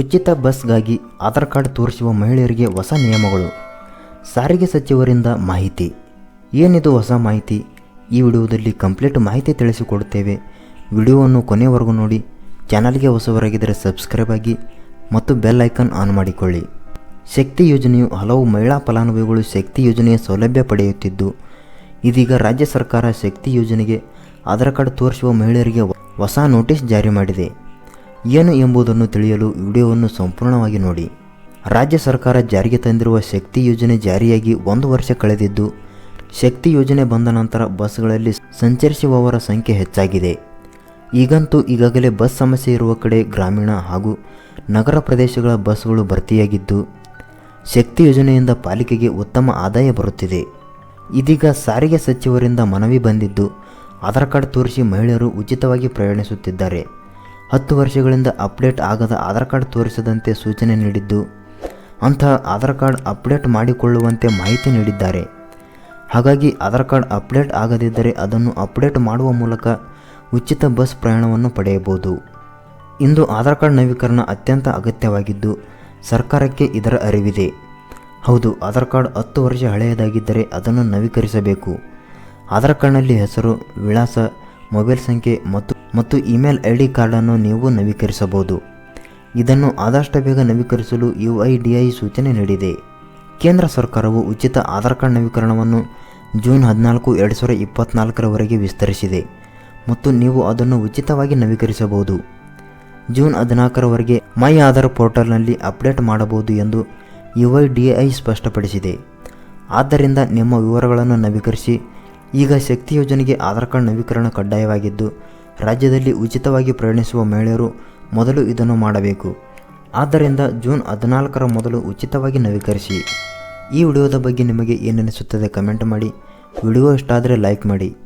ಉಚಿತ ಬಸ್ಗಾಗಿ ಆಧಾರ್ ಕಾರ್ಡ್ ತೋರಿಸುವ ಮಹಿಳೆಯರಿಗೆ ಹೊಸ ನಿಯಮಗಳು. ಸಾರಿಗೆ ಸಚಿವರಿಂದ ಮಾಹಿತಿ. ಏನಿದು ಹೊಸ ಮಾಹಿತಿ? ಈ ವಿಡಿಯೋದಲ್ಲಿ ಕಂಪ್ಲೀಟ್ ಮಾಹಿತಿ ತಿಳಿಸಿಕೊಡುತ್ತೇವೆ. ವಿಡಿಯೋವನ್ನು ಕೊನೆಯವರೆಗೂ ನೋಡಿ. ಚಾನಲ್ಗೆ ಹೊಸವರಾಗಿದ್ದರೆ ಸಬ್ಸ್ಕ್ರೈಬ್ ಆಗಿ ಮತ್ತು ಬೆಲ್ ಐಕಾನ್ ಆನ್ ಮಾಡಿಕೊಳ್ಳಿ. ಶಕ್ತಿ ಯೋಜನೆಯು ಹಲವು ಮಹಿಳಾ ಫಲಾನುಭವಿಗಳು ಶಕ್ತಿ ಯೋಜನೆಯ ಸೌಲಭ್ಯ ಪಡೆಯುತ್ತಿದ್ದು, ಇದೀಗ ರಾಜ್ಯ ಸರ್ಕಾರ ಶಕ್ತಿ ಯೋಜನೆಗೆ ಆಧಾರ್ ಕಾರ್ಡ್ ತೋರಿಸುವ ಮಹಿಳೆಯರಿಗೆ ಹೊಸ ನೋಟಿಸ್ ಜಾರಿ ಮಾಡಿದೆ. ಏನು ಎಂಬುದನ್ನು ತಿಳಿಯಲು ವಿಡಿಯೋವನ್ನು ಸಂಪೂರ್ಣವಾಗಿ ನೋಡಿ. ರಾಜ್ಯ ಸರ್ಕಾರ ಜಾರಿಗೆ ತಂದಿರುವ ಶಕ್ತಿ ಯೋಜನೆ ಜಾರಿಯಾಗಿ ಒಂದು ವರ್ಷ ಕಳೆದಿದ್ದು, ಶಕ್ತಿ ಯೋಜನೆ ಬಂದ ನಂತರ ಬಸ್ಗಳಲ್ಲಿ ಸಂಚರಿಸುವವರ ಸಂಖ್ಯೆ ಹೆಚ್ಚಾಗಿದೆ. ಈಗಂತೂ ಈಗಾಗಲೇ ಬಸ್ ಸಮಸ್ಯೆ ಇರುವ ಕಡೆ ಗ್ರಾಮೀಣ ಹಾಗೂ ನಗರ ಪ್ರದೇಶಗಳ ಬಸ್ಗಳು ಭರ್ತಿಯಾಗಿದ್ದು, ಶಕ್ತಿ ಯೋಜನೆಯಿಂದ ಪಾಲಿಕೆಗೆ ಉತ್ತಮ ಆದಾಯ ಬರುತ್ತಿದೆ. ಇದೀಗ ಸಾರಿಗೆ ಸಚಿವರಿಂದ ಮನವಿ ಬಂದಿದ್ದು, ಆಧಾರ್ ಕಾರ್ಡ್ ತೋರಿಸಿ ಮಹಿಳೆಯರು ಉಚಿತವಾಗಿ ಪ್ರಯಾಣಿಸುತ್ತಿದ್ದಾರೆ. ಹತ್ತು ವರ್ಷಗಳಿಂದ ಅಪ್ಡೇಟ್ ಆಗದ ಆಧಾರ್ ಕಾರ್ಡ್ ತೋರಿಸದಂತೆ ಸೂಚನೆ ನೀಡಿದ್ದು, ಅಂತಹ ಆಧಾರ್ ಕಾರ್ಡ್ ಅಪ್ಡೇಟ್ ಮಾಡಿಕೊಳ್ಳುವಂತೆ ಮಾಹಿತಿ ನೀಡಿದ್ದಾರೆ. ಹಾಗಾಗಿ ಆಧಾರ್ ಕಾರ್ಡ್ ಅಪ್ಡೇಟ್ ಆಗದಿದ್ದರೆ ಅದನ್ನು ಅಪ್ಡೇಟ್ ಮಾಡುವ ಮೂಲಕ ಉಚಿತ ಬಸ್ ಪ್ರಯಾಣವನ್ನು ಪಡೆಯಬಹುದು. ಇಂದು ಆಧಾರ್ ಕಾರ್ಡ್ ನವೀಕರಣ ಅತ್ಯಂತ ಅಗತ್ಯವಾಗಿದ್ದು, ಸರ್ಕಾರಕ್ಕೆ ಇದರ ಅರಿವಿದೆ. ಹೌದು, ಆಧಾರ್ ಕಾರ್ಡ್ ಹತ್ತು ವರ್ಷ ಹಳೆಯದಾಗಿದ್ದರೆ ಅದನ್ನು ನವೀಕರಿಸಬೇಕು. ಆಧಾರ್ ಕಾರ್ಡ್ನಲ್ಲಿ ಹೆಸರು, ವಿಳಾಸ, ಮೊಬೈಲ್ ಸಂಖ್ಯೆ ಮತ್ತು ಮತ್ತು ಇಮೇಲ್ ಐ ಡಿ ಕಾರ್ಡನ್ನು ನೀವು ನವೀಕರಿಸಬಹುದು. ಇದನ್ನು ಆದಷ್ಟು ಬೇಗ ನವೀಕರಿಸಲು ಯು ಐ ಡಿ ಐ ಸೂಚನೆ ನೀಡಿದೆ. ಕೇಂದ್ರ ಸರ್ಕಾರವು ಉಚಿತ ಆಧಾರ್ ಕಾರ್ಡ್ ನವೀಕರಣವನ್ನು ಜೂನ್ ಹದಿನಾಲ್ಕು, ಎರಡು ಸಾವಿರದ ಇಪ್ಪತ್ತ್ನಾಲ್ಕರವರೆಗೆ ವಿಸ್ತರಿಸಿದೆ ಮತ್ತು ನೀವು ಅದನ್ನು ಉಚಿತವಾಗಿ ನವೀಕರಿಸಬಹುದು. ಜೂನ್ ಹದಿನಾಲ್ಕರವರೆಗೆ ಮೈ ಆಧಾರ್ ಪೋರ್ಟಲ್ನಲ್ಲಿ ಅಪ್ಡೇಟ್ ಮಾಡಬಹುದು ಎಂದು ಯು ಐ ಡಿ ಐ ಸ್ಪಷ್ಟಪಡಿಸಿದೆ. ಆದ್ದರಿಂದ ನಿಮ್ಮ ವಿವರಗಳನ್ನು ನವೀಕರಿಸಿ, ಈಗ ಶಕ್ತಿ ಯೋಜನೆಗೆ ಆಧಾರ್ ಕಾರ್ಡ್ ನವೀಕರಣ ಕಡ್ಡಾಯವಾಗಿದ್ದು ರಾಜ್ಯದಲ್ಲಿ ಉಚಿತವಾಗಿ ಪ್ರಯಾಣಿಸುವ ಮಹಿಳೆಯರು ಮೊದಲು ಇದನ್ನು ಮಾಡಬೇಕು. ಆದ್ದರಿಂದ ಜೂನ್ ಹದಿನಾಲ್ಕರ ಮೊದಲು ಉಚಿತವಾಗಿ ನವೀಕರಿಸಿ. ಈ ವಿಡಿಯೋದ ಬಗ್ಗೆ ನಿಮಗೆ ಏನನಿಸುತ್ತದೆ ಕಮೆಂಟ್ ಮಾಡಿ. ವಿಡಿಯೋ ಇಷ್ಟ ಆದರೆ ಲೈಕ್ ಮಾಡಿ.